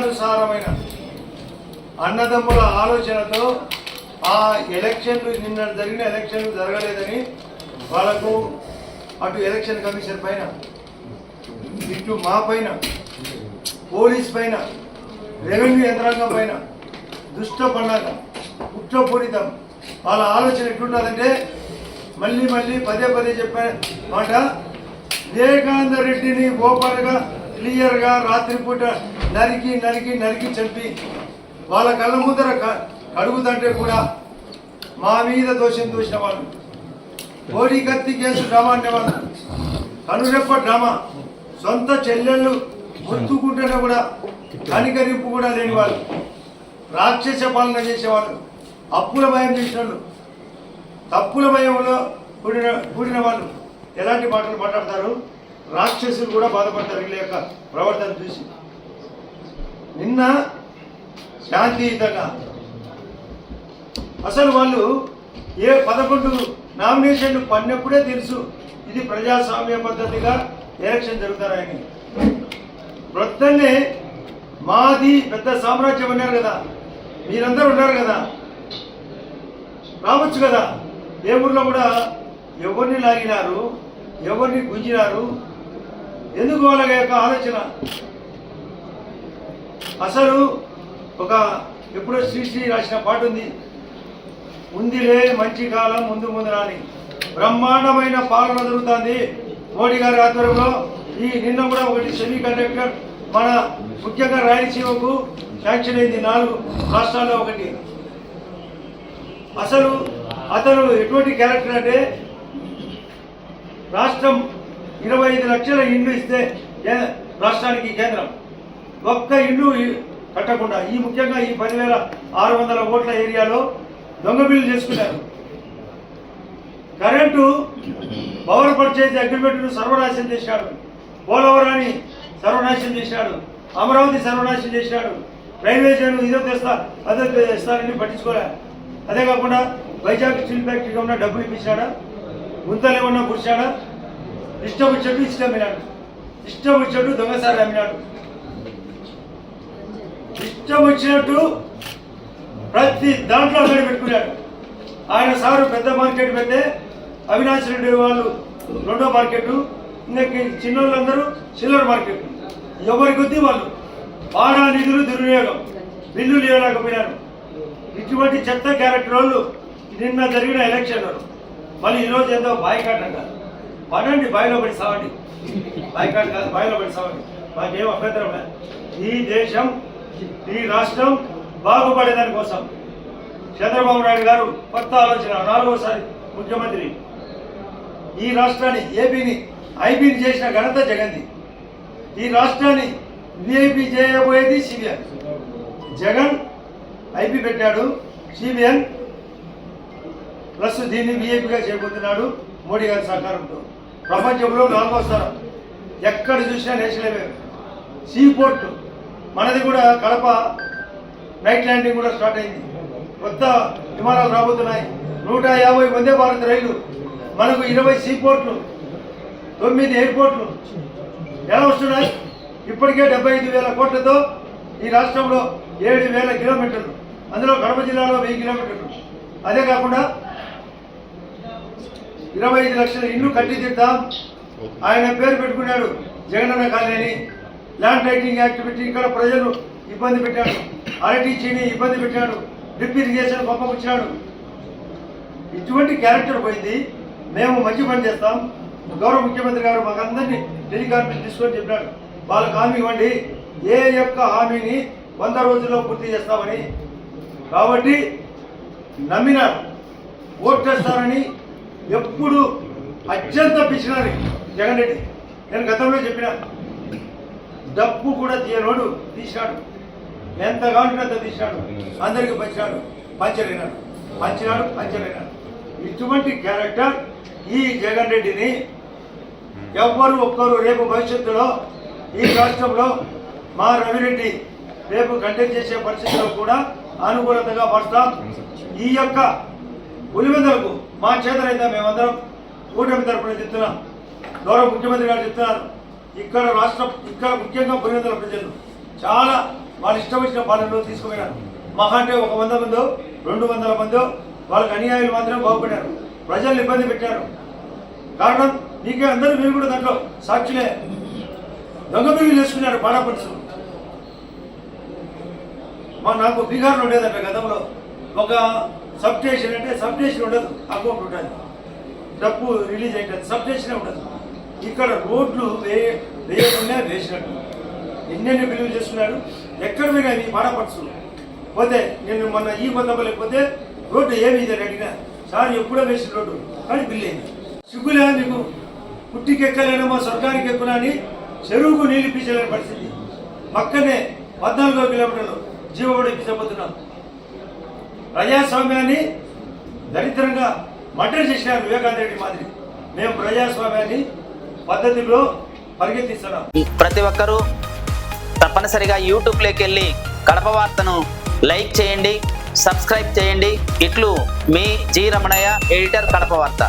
ఇష్టానుసారమైన అన్నదమ్ముల ఆలోచనతో ఆ ఎలక్షన్లు నిన్న జరిగిన ఎలక్షన్లు జరగలేదని వాళ్ళకు అటు ఎలక్షన్ కమిషన్ పైన ఇటు మా పైన పోలీస్ పైన రెవెన్యూ యంత్రాంగం పైన దుష్ట పండగ కుట్రపూరితం వాళ్ళ ఆలోచన ఎట్లున్నదంటే మళ్ళీ మళ్ళీ పదే పదే చెప్పే మాట వివేకానంద రెడ్డిని ఓపెన్గా క్లియర్గా రాత్రిపూట నరికి నరికి నరికి చంపి వాళ్ళ కళ్ళ ముందర కడుగుతంటే కూడా మా మీద దోషం దూసిన వాళ్ళు. కోడి కత్తి కేసు డ్రామా అనేవాళ్ళు కనురెప్ప డ్రామా. సొంత చెల్లెళ్ళు మొత్తుకుంటేనే కూడా కనికరింపు కూడా లేని వాళ్ళు. రాక్షస పాలన చేసేవాళ్ళు. అప్పుల భయం చేసిన వాళ్ళు తప్పుల భయంలో కూడిన కూడిన వాళ్ళు. ఎలాంటి మాటలు మాట్లాడతారు? రాక్షసులు కూడా బాధపడతారు. వీళ్ళ యొక్క ప్రవర్తన చూసి. నిన్న శాంతియుతంగా అసలు వాళ్ళు ఏ పదకొండు నామినేషన్లు పడినప్పుడే తెలుసు ఇది ప్రజాస్వామ్య పద్ధతిగా ఎలక్షన్ జరుగుతారని. ప్రొద్దున్నే మాది పెద్ద సామ్రాజ్యం అన్నారు కదా. మీరందరూ ఉన్నారు కదా. రావచ్చు కదా. ఏ ఊర్లో కూడా ఎవరిని లాగినారు ఎవరిని గుంజినారు? ఎందుకు వాళ్ళ యొక్క ఆలోచన? అసలు ఒక ఎప్పుడో శ్రీశ్రీ రాసిన పాట ఉంది. ఉందిలే మంచి కాలం ముందు ముందు రాని బ్రహ్మాండమైన పాలన జరుగుతుంది. మోడీ గారి ఆధ్వర్యంలో ఈ నిన్న కూడా ఒకటి సెమీ కండక్టర్ మన ముఖ్యంగా రాయలసీమకు శాంక్షన్ అయింది. నాలుగు రాష్ట్రాల్లో ఒకటి. అసలు అతను ఎటువంటి క్యారెక్టర్ అంటే రాష్ట్రం ఇరవై ఐదు లక్షల ఇండ్లు ఇస్తే రాష్ట్రానికి కేంద్రం? ఒక్క ఇల్లు కట్టకుండా ఈ ముఖ్యంగా ఈ పదివేల ఆరు వందల ఓట్ల ఏరియాలో దొంగ బిల్లు చేసుకున్నారు. కరెంటు పవర్ పర్చేజ్ అగ్రిమెంట్ను సర్వనాశనం చేశాడు. పోలవరాన్ని సర్వనాశనం చేశాడు. అమరావతి సర్వనాశనం చేశాడు. రైల్వే జోన్ ఇదో తెస్తా అదో తెస్తానని పట్టించుకోలే. అదే కాకుండా వైజాగ్ స్టీల్ ఫ్యాక్టరీగా ఉన్న డబ్బులు ఇప్పించాడా? గుంతలు ఏమన్నా పుడిచాడా ఇష్టం వచ్చేట్టు ఇష్టం అమ్మినాడు ఇష్టం వచ్చేట్టు దొంగసారి అమ్మినాడు ఇష్టం వచ్చినట్టు ప్రతి దాంట్లో అక్కడ పెట్టుకున్నాడు. ఆయన సారు పెద్ద మార్కెట్ పెడితే అవినాష్ రెడ్డి వాళ్ళు రెండో మార్కెట్ ఇంకా చిన్నోళ్ళందరూ చిల్లర మార్కెట్. ఎవరికి కొద్దీ వాళ్ళు బాగా నిధులు దుర్వినియోగం బిల్లులు ఇవ్వలేకపోయినారు ఇటువంటి చెత్త క్యారెక్టర్ వాళ్ళు నిన్న జరిగిన ఎలక్షన్లు మళ్ళీ ఈరోజు ఏదో బాయ్కాట్ అంటారు. పడండి బాయిలో పడి సావండి. బాయ్కాట్ కాదు బాయిలో పడి సావండి. మాకేం అభ్యంతరం ఈ దేశం ఈ రాష్ట్రం బాగుపడేదాని కోసం చంద్రబాబు నాయుడు గారు కొత్త ఆలోచన నాలుగోసారి ముఖ్యమంత్రి. ఈ రాష్ట్రాన్ని ఏపీని ఐపీని చేసిన ఘనత జగన్ది ఈ రాష్ట్రాన్ని విఐపి చేయబోయేది సిబిఎన్ జగన్ ఐపీ పెట్టాడు సిబిఎన్ ప్లస్ దీన్ని విఐపిగా చేయబోతున్నాడు మోడీ గారి సహకారంతో. ప్రపంచంలో నాలుగో స్థానం. ఎక్కడ చూసినా నేషనల్ హైవే. సీ పోర్టు మనది కూడా కడప నైట్ ల్యాండింగ్ కూడా స్టార్ట్ అయింది. కొత్త విమానాలు రాబోతున్నాయి. నూట యాభై వందే భారత్ రైలు మనకు ఇరవై సీ పోర్ట్లు తొమ్మిది ఎయిర్పోర్ట్లు ఎలా వస్తున్నాయి? ఇప్పటికే డెబ్బై ఐదు వేల కోట్లతో ఈ రాష్ట్రంలో ఏడు వేల కిలోమీటర్లు అందులో కడప జిల్లాలో వెయ్యి కిలోమీటర్లు. అదే కాకుండా ఇరవై ఐదు లక్షల ఇల్లు కట్టిదిద్దాం ఆయన పేరు పెట్టుకున్నాడు Jagananna colony. Land titling activity ఇక్కడ ప్రజలు ఇబ్బంది పెట్టాడు. అరటి ఇబ్బంది పెట్టాడు. డ్రిప్ ఇరిగేషన్ పంపకొచ్చాడు ఇటువంటి క్యారెక్టర్ పోయింది. మేము మంచి పని చేస్తాం. గౌరవ ముఖ్యమంత్రి గారు మాకందరినీ టెలికాన్ఫరెన్స్ తీసుకొని చెప్పాడు వాళ్ళకి హామీ ఇవ్వండి. ఏ యొక్క హామీని వంద రోజుల్లో పూర్తి చేస్తామని. కాబట్టి నమ్మినారు. ఓటేస్తారని ఎప్పుడు అత్యంత పిచ్చినారు జగన్ రెడ్డి. నేను గతంలో చెప్పినా డబ్బు కూడా తీయనోడు తీశాడు. ఎంత కావాలంటే అంత తీశాడు. అందరికి పంచాడు. పంచలేనాడు. పంచినాడు పంచలేనాడు. ఇటువంటి క్యారెక్టర్ ఈ జగన్ రెడ్డిని ఎవ్వరు ఒక్కరు రేపు భవిష్యత్తులో ఈ రాష్ట్రంలో మా రవిరెడ్డి రేపు కంటెక్ట్ చేసే పరిస్థితిలో కూడా అనుకూలతగా పడతాం ఈ యొక్క పులివెందులకు మా చేతనైతే మేమందరం కూటమి తరపున చెప్తున్నాం. గౌరవ ముఖ్యమంత్రి గారు చెప్తున్నారు. ఇక్కడ రాష్ట్రం ఇక్కడ ముఖ్యంగా పులివెందుల ప్రజలు చాలా వాళ్ళు ఇష్టం వచ్చిన పాలనలో తీసుకుపోయినారు. మహా అంటే ఒక వంద మందో రెండు వందల మందో వాళ్ళకి అన్యాయాలు మాత్రం బాగుపడ్డారు. ప్రజల్ని ఇబ్బంది పెట్టారు. కారణం నీకే అందరూ మీరు కూడా దాంట్లో సాక్షులే. దొంగబిల్లు చేసుకున్నారు పాడాపడుచు మా నాకు బీహార్లో ఉండేదంట గతంలో. ఒక సబ్ స్టేషన్ అంటే సబ్ స్టేషన్ ఉండదు అకౌంట్ ఉంటుంది. డబ్బు రిలీజ్ అవుతుంది సబ్ స్టేషనే ఉండదు. ఇక్కడ రోడ్లు వే వేయకుండా వేసినట్టు. ఎన్నెన్ని బిలీవ్ చేస్తున్నాడు ఎక్కడ మీద ఈ పాడపడుచు పోతే నేను మొన్న ఈ కొంత రోడ్డు ఏమి ఇది అడిగినా సార్ ఎప్పుడో వేసిన రోడ్డు కానీ బిల్లు సిగ్గులే నీకు? పుట్టికి ఎక్కలేనమో స్వర్గానికి ఎక్కునా అని చెరువుకు నీళ్ళు పీచలేని పరిస్థితి. పక్కనే పద్నాలుగో కిలోమీటర్లు జీవబడి ఇప్పించబోతున్నాం ప్రజాస్వామ్యాన్ని దరిద్రంగా మటర్ చేసినారు వివేకానంద రెడ్డి మాదిరి. మేము ప్రజాస్వామ్యాన్ని పద్ధతిలో పరిగెత్తిస్తున్నాం. ప్రతి ఒక్కరూ తప్పనిసరిగా యూట్యూబ్లోకి వెళ్ళి కడప వార్తను లైక్ చేయండి సబ్స్క్రైబ్ చేయండి. ఇట్లు మీ జి రమణయ్య ఎడిటర్ కడప వార్త.